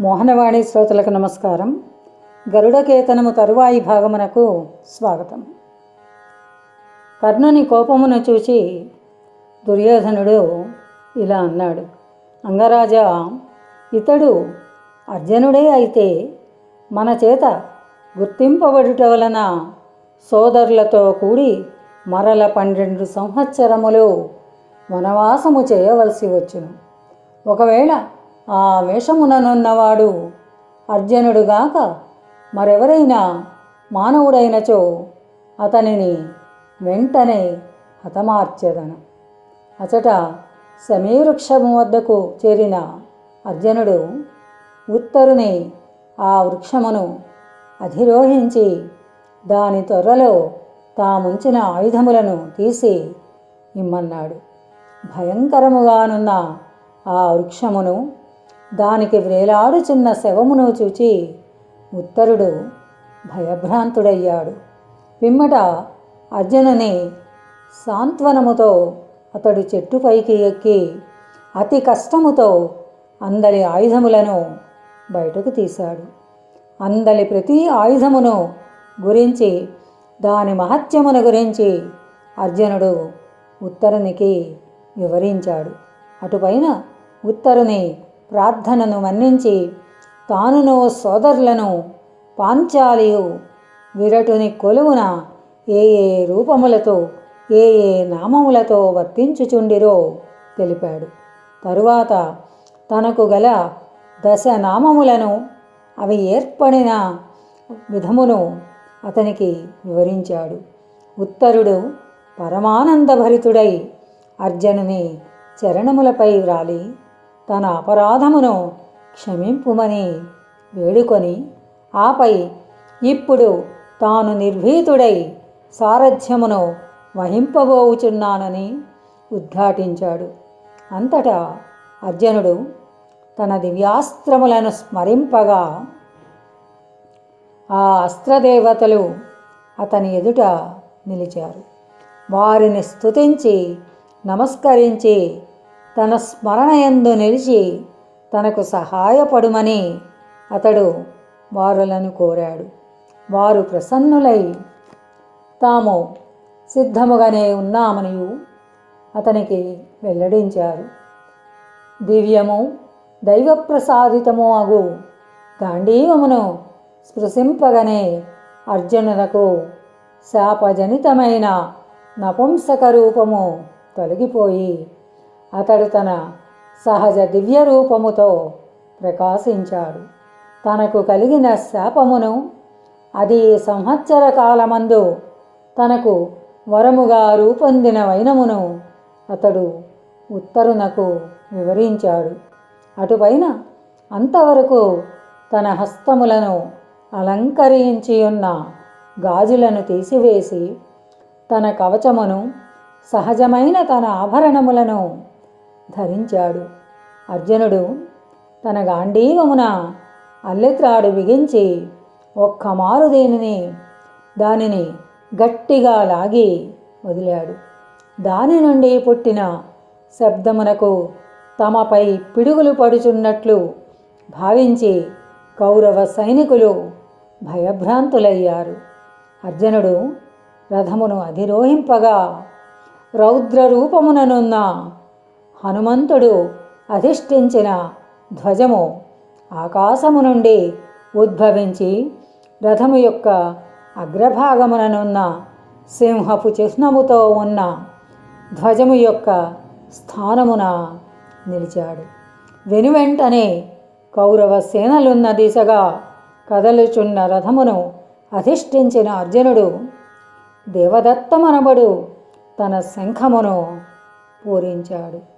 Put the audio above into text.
మోహనవాణి శ్రోతలకు నమస్కారం. గరుడకేతనము తరువాయి భాగమునకు స్వాగతం. కర్ణుని కోపమును చూచి దుర్యోధనుడు ఇలా అన్నాడు అంగరాజా ఇతడు అర్జునుడే అయితే మన చేత గుర్తింపబడుట వలన సోదరులతో కూడి మరల పన్నెండు సంవత్సరములు వనవాసము చేయవలసి వచ్చును. ఒకవేళ ఆ వేషముననున్నవాడు అర్జునుడుగాక మరెవరైనా మానవుడైనచో అతనిని వెంటనే హతమార్చెదను. అచట సమీవృక్షము వద్దకు చేరిన అర్జునుడు ఉత్తరుని ఆ వృక్షమును అధిరోహించి దాని త్వరలో తాముంచిన ఆయుధములను తీసి ఇమ్మన్నాడు. భయంకరముగానున్న ఆ వృక్షమును దానికి వ్రేలాడుచున్న శవమును చూచి ఉత్తరుడు భయభ్రాంతుడయ్యాడు. పిమ్మట అర్జునుని సాంత్వనముతో అతడు చెట్టుపైకి ఎక్కి అతి కష్టముతో అందరి ఆయుధములను బయటకు తీశాడు. అందలి ప్రతి ఆయుధమును గురించి దాని మహత్యమును గురించి అర్జునుడు ఉత్తరునికి వివరించాడు. అటుపైన ఉత్తరుని ప్రార్థనను మన్నించి తానును సోదరులను పాంచాలియు విరటుని కొలువున ఏ ఏ రూపములతో ఏ ఏ నామములతో వర్తించుచుండిరో తెలిపాడు. తరువాత తనకు గల దశ నామములను అవి ఏర్పడిన విధమును అతనికి వివరించాడు. ఉత్తరుడు పరమానందభరితుడై అర్జునుని చరణములపై వ్రాలి. తన అపరాధమును క్షమింపుమని వేడుకొని ఆపై ఇప్పుడు తాను నిర్భీతుడై సారథ్యమును వహింపబోవుచున్నానని ఉద్ఘాటించాడు. అంతటా అర్జునుడు తన దివ్యాస్త్రములను స్మరింపగా ఆ అస్త్రదేవతలు అతని ఎదుట నిలిచారు. వారిని స్తుతించి నమస్కరించి తన స్మరణయందు నిలిచి తనకు సహాయపడుమని అతడు వారులను కోరాడు. వారు ప్రసన్నులై తాము సిద్ధముగానే ఉన్నామనియు అతనికి వెల్లడించారు. దివ్యము దైవప్రసాదితము అగు గాంధీవమును స్పృశింపగనే అర్జునులకు శాపజనితమైన నపుంసక రూపము తొలగిపోయి అతడు తన సహజ దివ్య రూపముతో ప్రకాశించాడు. తనకు కలిగిన శాపమును అది సంవత్సర కాలమందు తనకు వరముగా రూపొందిన వైనమును అతడు ఉత్తరునకు వివరించాడు. అటుపైన అంతవరకు తన హస్తములను అలంకరించి ఉన్న గాజులను తీసివేసి తన కవచమును సహజమైన తన ఆభరణములను ధరించాడు. అర్జునుడు తన గాంధీవమున అల్లెత్రాడు బిగించి ఒక్క మారు దానిని గట్టిగా లాగి వదిలాడు. దాని నుండి పుట్టిన శబ్దమునకు తమపై పిడుగులు పడుచున్నట్లు భావించి కౌరవ సైనికులు భయభ్రాంతులయ్యారు. అర్జునుడు రథమును అధిరోహింపగా రౌద్ర రూపముననున్న హనుమంతుడు అధిష్ఠించిన ధ్వజము ఆకాశము నుండి ఉద్భవించి రథము యొక్క అగ్రభాగముననున్న సింహపు చిహ్నముతో ఉన్న ధ్వజము యొక్క స్థానమున నిలిచాడు. వెనువెంటనే కౌరవ సేనలున్న దిశగా కదలుచున్న రథమును అధిష్ఠించిన అర్జునుడు దేవదత్తమనబడు తన శంఖమును పూరించాడు.